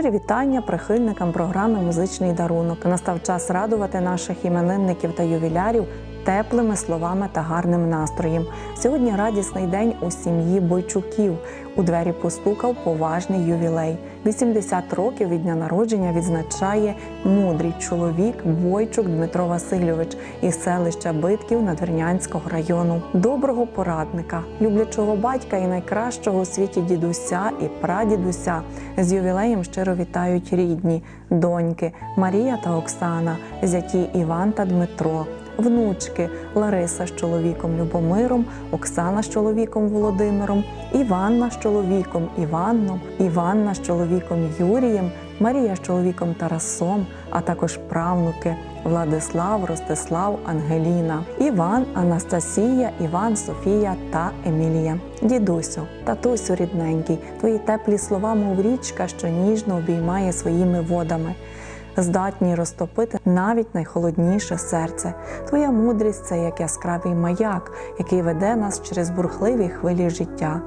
Щирі вітання прихильникам програми Музичний дарунок. Настав час радувати наших іменинників та ювілярів теплими словами та гарним настроєм. Сьогодні радісний день у сім'ї Бойчуків. У двері постукав поважний ювілей. 80 років від дня народження відзначає мудрий чоловік Бойчук Дмитро Васильович із селища Битків Надвірнянського району. Доброго порадника, люблячого батька і найкращого у світі дідуся і прадідуся. З ювілеєм щиро вітають рідні, доньки Марія та Оксана, зяті Іван та Дмитро. Внучки Лариса з чоловіком Любомиром, Оксана з чоловіком Володимиром, Іванна з чоловіком Іванном, Іванна з чоловіком Юрієм, Марія з чоловіком Тарасом, а також правнуки Владислав, Ростислав, Ангеліна, Іван, Анастасія, Іван, Софія та Емілія. Дідусю, татусю рідненький, твої теплі слова, мов річка, що ніжно обіймає своїми водами здатні розтопити навіть найхолодніше серце. Твоя мудрість це як яскравий маяк, який веде нас через бурхливі хвилі життя.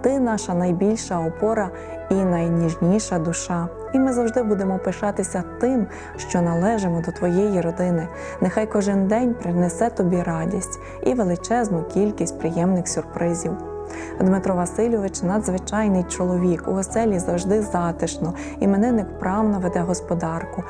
Ти наша найбільша опора і найніжніша душа. І ми завжди будемо пишатися тим, що належимо до твоєї родини. Нехай кожен день принесе тобі радість і величезну кількість приємних сюрпризів. Дмитро Васильович надзвичайний чоловік. У оселі завжди затишно. Іменинник вправно веде господарку,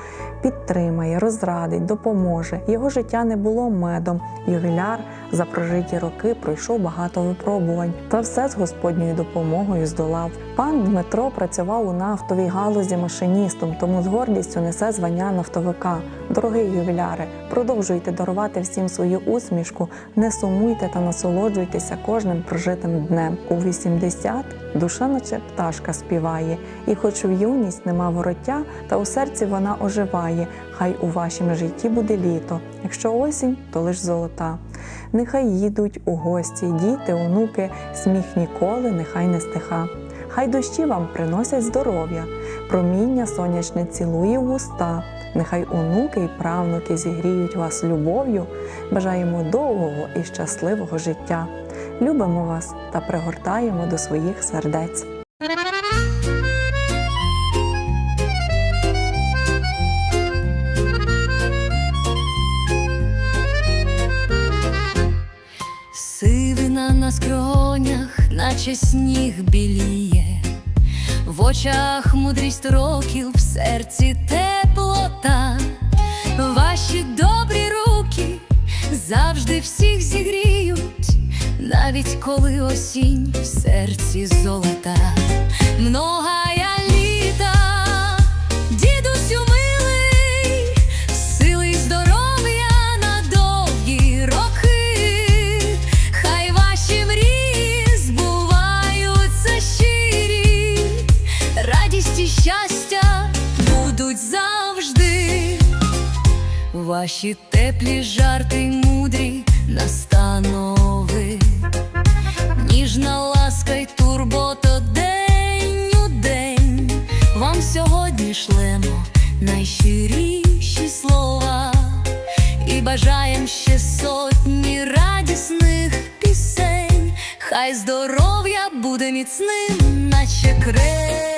підтримає, розрадить, допоможе. Його життя не було медом. Ювіляр за прожиті роки пройшов багато випробувань, та все з Господньою допомогою здолав. Пан Дмитро працював у нафтовій галузі машиністом, тому з гордістю несе звання нафтовика. Дорогий ювіляре, продовжуйте дарувати всім свою усмішку, не сумуйте та насолоджуйтеся кожним прожитим днем. У 80 душа, наче пташка співає, і хоч в юність нема вороття, та у серці вона оживає. Хай у вашім житті буде літо. Якщо осінь, то лиш золота. Нехай їдуть у гості, діти, онуки, сміх ніколи, нехай не стиха. Хай дощі вам приносять здоров'я, проміння сонячне цілує в уста. Нехай онуки і правнуки зігріють вас любов'ю. Бажаємо довгого і щасливого життя. Любимо вас та пригортаємо до своїх сердець. На скронях, наче сніг біліє, в очах мудрість років, в серці теплота, ваші добрі руки завжди всіх зігріють, навіть коли осінь в серці золота, Много літа, радість і щастя будуть завжди. Ваші теплі жарти мудрі настанови, ніжна ласка й турбота день у день. Вам сьогодні шлемо найщиріші слова і бажаєм ще сотні радісних пісень. Хай здоров'я буде міцним, наче кремінь,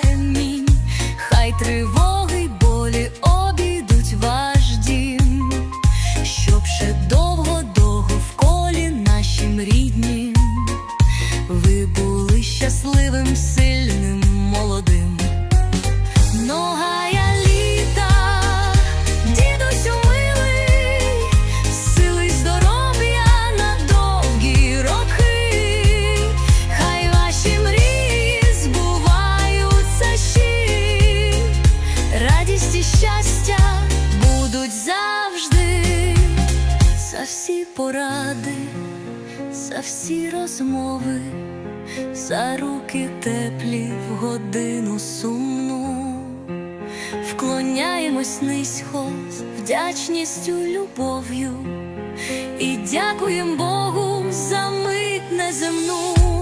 всі поради, за всі розмови, за руки теплі в годину сумну. Вклоняємось низько вдячністю, любов'ю і дякуємо Богу за мить неземну.